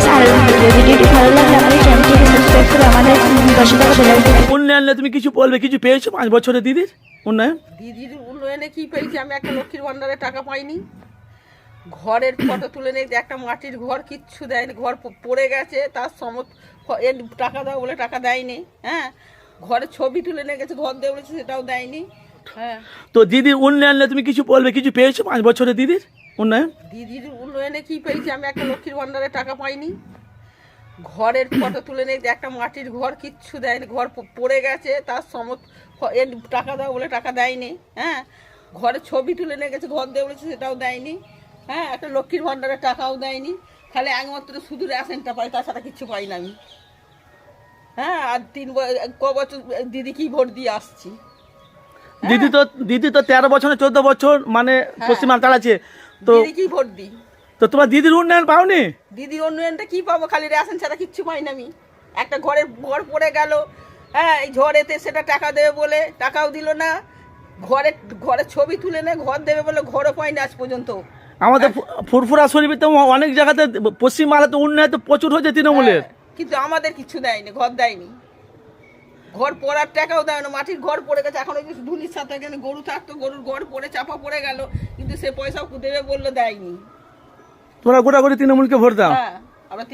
ভিডিওটি ভালো লাগলে আমাদের চ্যানেলটিকে সাবস্ক্রাইব করে আমাদের পাশে থাকা বেল উন্নয়নে তুমি কিছু বলবে কিছু পেয়েছ পাঁচ বছরে দিদির উন্নয়ন? দিদির উন্নয়নে কি পেয়েছি আমি একটা লক্ষ্মীর ভান্ডারে টাকা পাইনি। ঘরের ফটো তুলে নিয়ে একটা মাটির ঘর কিচ্ছু দেয়নি। ঘর পড়ে গেছে তার সমত ফ- এর টাকা দাও বলে টাকা দেয়নি হ্যাঁ? ঘরের ছবি তুলে নিয়ে গেছে ঘর দেওয়া বলেছে সেটাও দেয়নি হ্যাঁ। তো দিদির উন্নয়নে তুমি কিছু বলবে কিছু পেয়েছ পাঁচ বছরে দিদির? উন্নয়ন? দিদির উন্নয়নে কি পেয়েছি আমি একটা লক্ষ্মীর ভান্ডারে টাকা পাইনি। ঘরের ফটো তুলে নিয়ে একটা মাটির ঘর কিচ্ছু দেয়নি ঘর পড়ে গেছে তার সমত এর টাকা দাও বলে টাকা দেয়নি হ্যাঁ? ঘরের ছবি তুলে নিয়ে গেছে ঘর দেওয়া বলেছে সেটাও দেয়নি হ্যাঁ? একটা লক্ষ্মীর ভান্ডারে টাকাও দেয়নি খালি একমাত্র শুধু রেশনটা পাই তাছাড়া কিচ্ছু পাই না আমি। হ্যাঁ? আর তিন ক বছর দিদি কি ভোট দিয়ে আসছি? দিদি তো দিদি তো তেরো বছর চোদ্দ বছর মানে পশ্চিমবাংলা চালাচ্ছে তো কি ভোট দিই? তো তোমার দিদির উন্নয়ন পাওনি? দিদির উন্নয়নটা কি পাবো? খালি রেশন ছাড়া কিচ্ছু পাই না আমি। একটা ঘরের ঘর পড়ে গেল হ্যাঁ এই ঝড়েতে সেটা টাকা দেবে বলে টাকাও দিল না। ঘরে ঘরের ছবি তুলে নে ঘর দেবে বলে ঘরও পাইনি আজ পর্যন্ত। আমাদের ফুরফুরা শরীফে তো অনেক জায়গাতে পশ্চিমবাংলাতে উন্নয়ন তো প্রচুর হয়েছে তৃণমূলের। হ্যাঁ, কিন্তু আমাদের কিছু দেয়নি ঘর দেয়নি। ঘর পড়ার টাকাও দেয় না মাটির ঘর পড়ে গেছে। এখন ওই যে ধুলির সাথে এখানে গরু থাকতো গরুর ঘর পড়ে চাপা পড়ে গেল কিন্তু সে পয়সাও দেবে বলল দেয়নি। তোমরা গোটা গোটা তৃণমূলকে ভোট দাও। হ্যাঁ আমরা